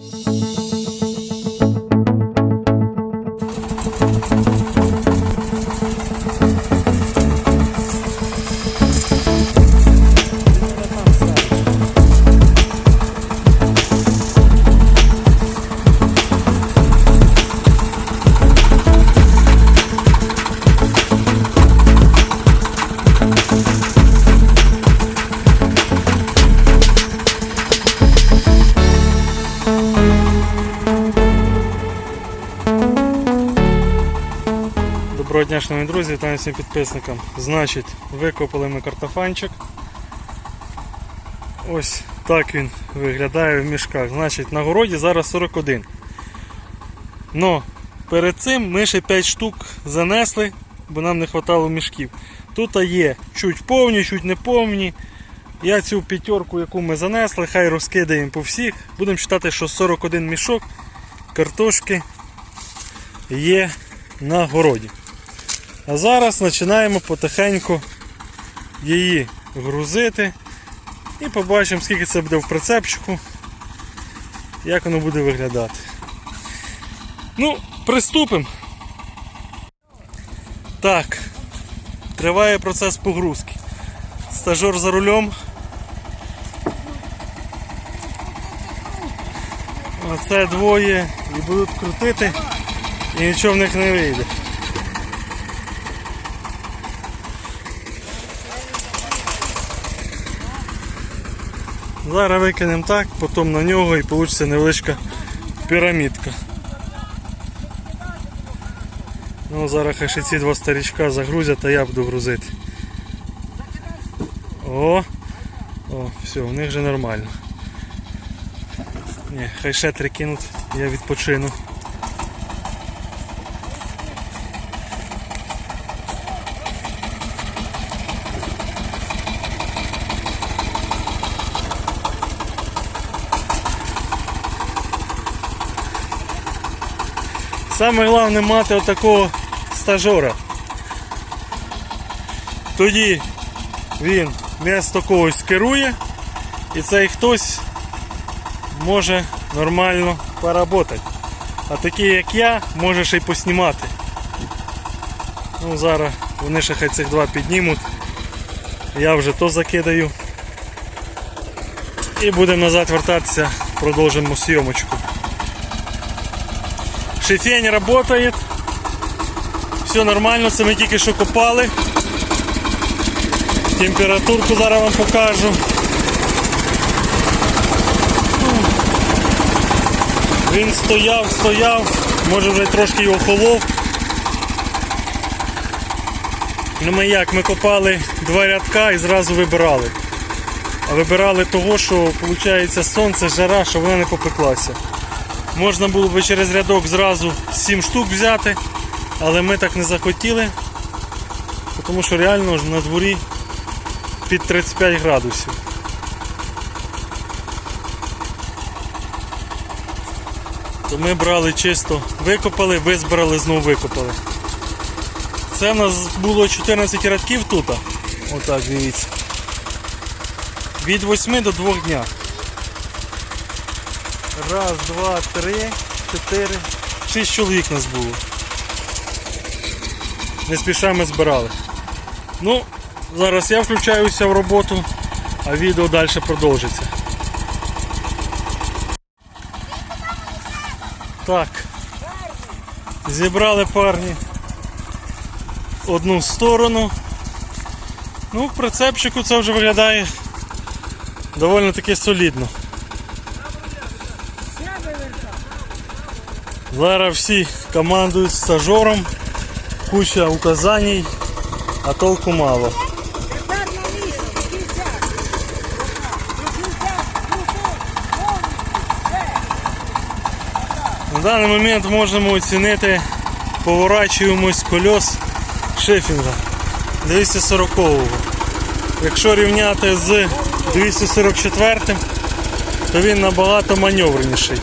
You. Доброго дня, шановні друзі, вітаю всім підписникам. Значить, викопали ми картофанчик. Ось так він виглядає в мішках. Значить, на городі зараз 41. Но перед цим ми ще 5 штук занесли, бо нам не вистачало мішків. Тут є чуть повні, чуть не повні. Я цю п'ятерку, яку ми занесли, хай розкидаємо по всіх. Будемо вважати, що 41 мішок картошки є на городі. А зараз починаємо потихеньку її грузити і побачимо, скільки це буде в прицепчику, як воно буде виглядати. Ну, приступимо. Так, триває процес погрузки. Стажер за рулем. Оце двоє і будуть крутити, і нічого в них не вийде. Зараз викинемо так, потім на нього і вийде невеличка пірамідка. Ну, зараз хай ще ці два старічка загрузять, а я буду грузити. О! О, все, у них вже нормально. Ні, хай ще три кинуть, я відпочину. Саме головне мати отакого стажера. Тоді він місто когось керує і цей хтось може нормально поработати. А такий як я, може ще й поснімати. Ну зараз вони ще хай цих два піднімуть. Я вже то закидаю. І будемо назад вертатися, продовжимо зйомочку. Шифень работает. Все нормально, це ми тільки що копали. Температурку зараз вам покажу. Він стояв, стояв, може вже трошки й охолов. Ну ми як, ми копали два рядка і зразу вибирали. А вибирали того, що виходить сонце, жара, щоб вона не попеклася. Можна було би через рядок зразу 7 штук взяти, але ми так не захотіли, тому що реально на дворі під 35 градусів. То ми брали чисто, викопали, визбирали, знову викопали. Це в нас було 14 рядків тут. Отак, дивіться. Від 8 до 2 дня. Раз, два, три, чотири. Шість чоловік нас було. Не спіша ми збирали. Ну, зараз я включаюся в роботу, а відео далі продовжиться. Так. Зібрали парні одну сторону. Ну, в прицепчику це вже виглядає доволі таки солідно. Зараз всі командують стажером, куча указань, а толку мало. На даний момент можемо оцінити поворачуємость кольос шифінга 240-го. Якщо рівняти з 244 то він набагато маневреніший.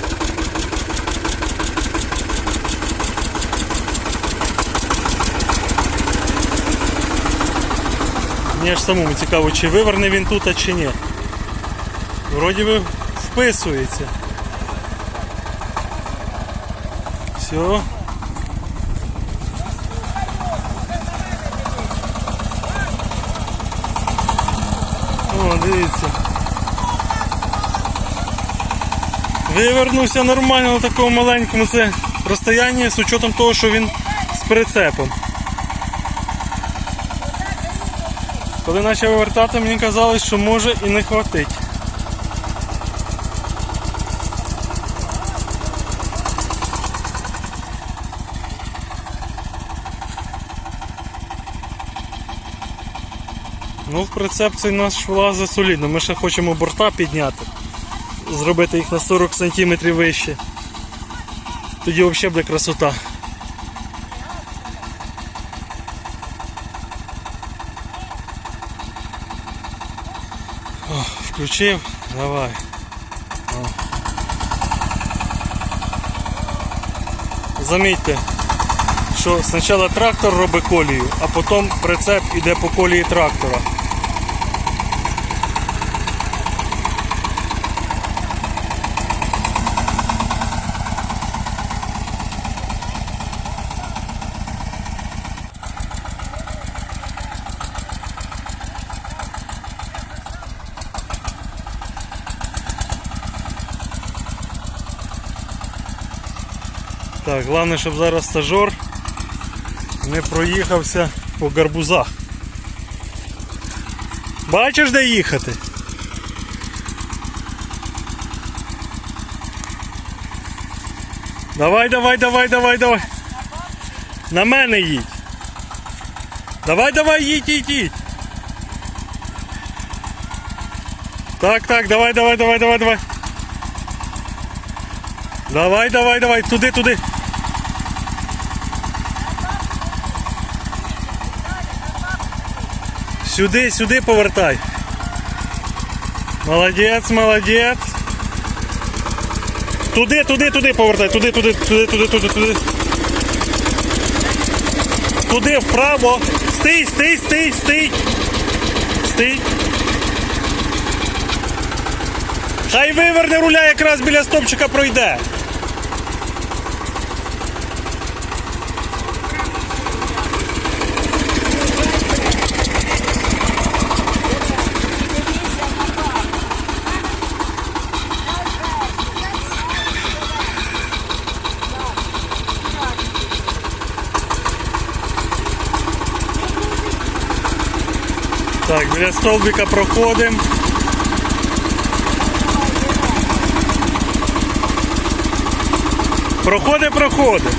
Мені ж самому цікаво, чи виверне він тут, а чи ні. Вроді би вписується. Все. О, дивіться. Вивернувся нормально на такому маленькому це розстоянні з учетом того, що він з прицепом. Коли почав вивертати, мені казали, що може і не хватить. Ну, в прицеп цей наш влазить солідно. Ми ще хочемо борта підняти, зробити їх на 40 см вище. Тоді взагалі буде красота. О, включив, давай. Замітьте, що спочатку трактор робить колію, а потім прицеп іде по колії трактора. Так, головне, щоб зараз стажор не проїхався по гарбузах. Бачиш, де їхати? Давай, давай, давай, давай, давай. На мене їдь. Давай, давай, їдь, їдь, їдь. Так, так, давай, давай, давай, давай, давай. Давай, давай, давай, туди, туди. Сюди, сюди повертай. Молодець, молодець. Туди, туди, туди повертай, туди, туди, туди, туди, туди, туди. Туди, вправо. Стій, стій, стій, стій. Стій. Хай виверне руля якраз біля стопчика пройде. Так, біля столбика проходимо. Проходи, проходи.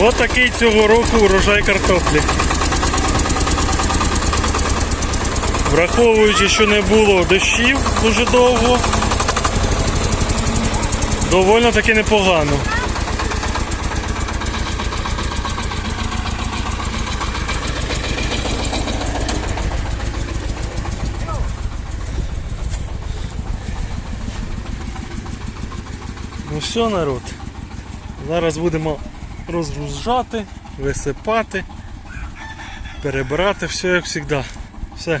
Ось такий цього року урожай картоплі. Враховуючи, що не було дощів дуже довго, доволі таки непогано. Ну все, народ. Зараз будемо розгружати, висипати, перебирати все як завжди. Все.